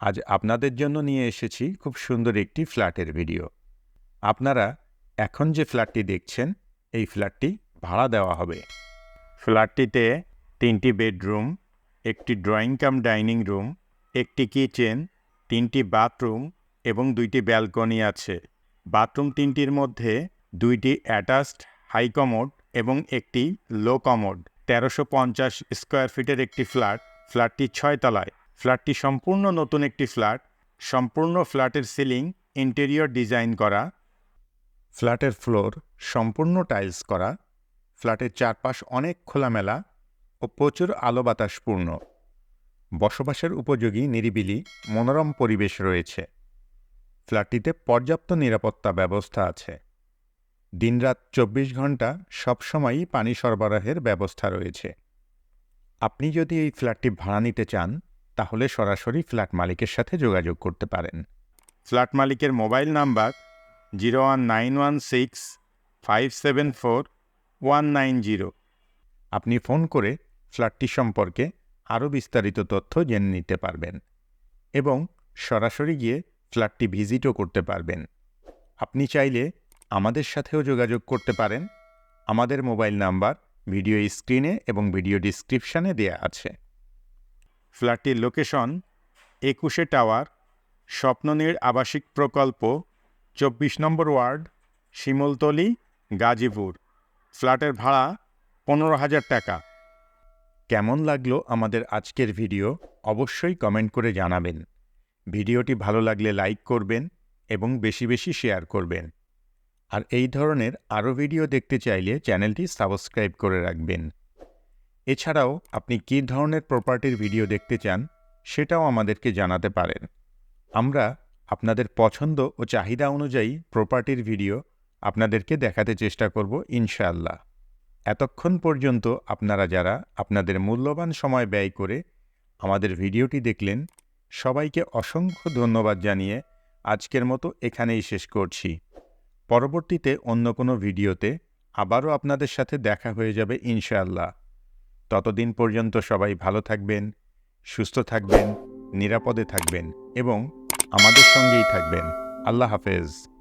আজ আপনাদের জন্য নিয়ে এসেছি খুব সুন্দর একটি ফ্ল্যাটের ভিডিও। আপনারা এখন যে ফ্ল্যাটটি দেখছেন, এই ফ্ল্যাটটি ভাড়া দেওয়া হবে। ফ্ল্যাটটিতে তিনটি বেডরুম, একটি ড্রয়িং কাম ডাইনিং রুম, একটি কিচেন, তিনটি বাথরুম এবং দুইটি ব্যালকনি আছে। বাথরুম তিনটির মধ্যে দুইটি অ্যাটাচড হাই কমোড এবং একটি লো কমোড। তেরোশো পঞ্চাশ স্কোয়ার ফিটের একটি ফ্ল্যাট, ফ্ল্যাটটি ছয় তলায় ফ্ল্যাটটি সম্পূর্ণ নতুন একটি ফ্ল্যাট। সম্পূর্ণ ফ্ল্যাটের সিলিং, ইন্টেরিয়র ডিজাইন করা। ফ্ল্যাটের ফ্লোর সম্পূর্ণ টাইলস করা। ফ্ল্যাটের চারপাশ অনেক খোলামেলা ও প্রচুর আলো বাতাসপূর্ণ বসবাসের উপযোগী, নিরিবিলি, মনোরম পরিবেশ রয়েছে। ফ্ল্যাটটিতে পর্যাপ্ত নিরাপত্তা ব্যবস্থা আছে। দিনরাত চব্বিশ ঘণ্টা সবসময়ই পানি সরবরাহের ব্যবস্থা রয়েছে। আপনি যদি এই ফ্ল্যাটটি ভাড়া নিতে চান তাহলে সরাসরি ফ্ল্যাট মালিকের সাথে যোগাযোগ করতে পারেন। ফ্ল্যাট মালিকের mobile number zero one nine one six five seven four one nine zero. আপনি ফোন করে ফ্ল্যাটটি সম্পর্কে আরও বিস্তারিত তথ্য জেনে নিতে পারবেন এবং সরাসরি গিয়ে ফ্ল্যাটটি ভিজিটও করতে পারবেন। আপনি চাইলে আমাদের সাথেও যোগাযোগ করতে পারেন। আমাদের মোবাইল নাম্বার ভিডিও স্ক্রিনে এবং ভিডিও ডিসক্রিপশানে দেয়া আছে। ফ্ল্যাটটির লোকেশন, একুশে টাওয়ার স্বপ্ননীড় আবাসিক প্রকল্প, চব্বিশ নম্বর ওয়ার্ড, শিমুলতলি, গাজীপুর। ফ্ল্যাটের ভাড়া পনেরো হাজার টাকা। কেমন লাগল আমাদের আজকের ভিডিও? অবশ্যই কমেন্ট করে জানাবেন। ভিডিওটি ভালো লাগলে লাইক করবেন এবং বেশি বেশি শেয়ার করবেন। আর এই ধরনের আরও ভিডিও দেখতে চাইলে চ্যানেলটি সাবস্ক্রাইব করে রাখবেন। এছাড়াও, আপনি কী ধরনের প্রপার্টির ভিডিও দেখতে চান, সেটাও আমাদেরকে জানাতে পারেন। আমরা আপনাদের পছন্দ ও চাহিদা অনুযায়ী প্রপার্টির ভিডিও আপনাদেরকে দেখাতে চেষ্টা করব, ইনশাআল্লাহ। এতক্ষণ পর্যন্ত আপনারা যারা আপনাদের মূল্যবান সময় ব্যয় করে আমাদের ভিডিওটি দেখলেন, সবাইকে অসংখ্য ধন্যবাদ জানিয়ে আজকের মতো এখানেই শেষ করছি। পরবর্তীতে অন্য কোনো ভিডিওতে আবারও আপনাদের সাথে দেখা হয়ে যাবে, ইনশাআল্লাহ। ততদিন পর্যন্ত সবাই ভালো থাকবেন, সুস্থ থাকবেন, নিরাপদে থাকবেন এবং আমাদের সঙ্গেই থাকবেন। আল্লাহ হাফেজ।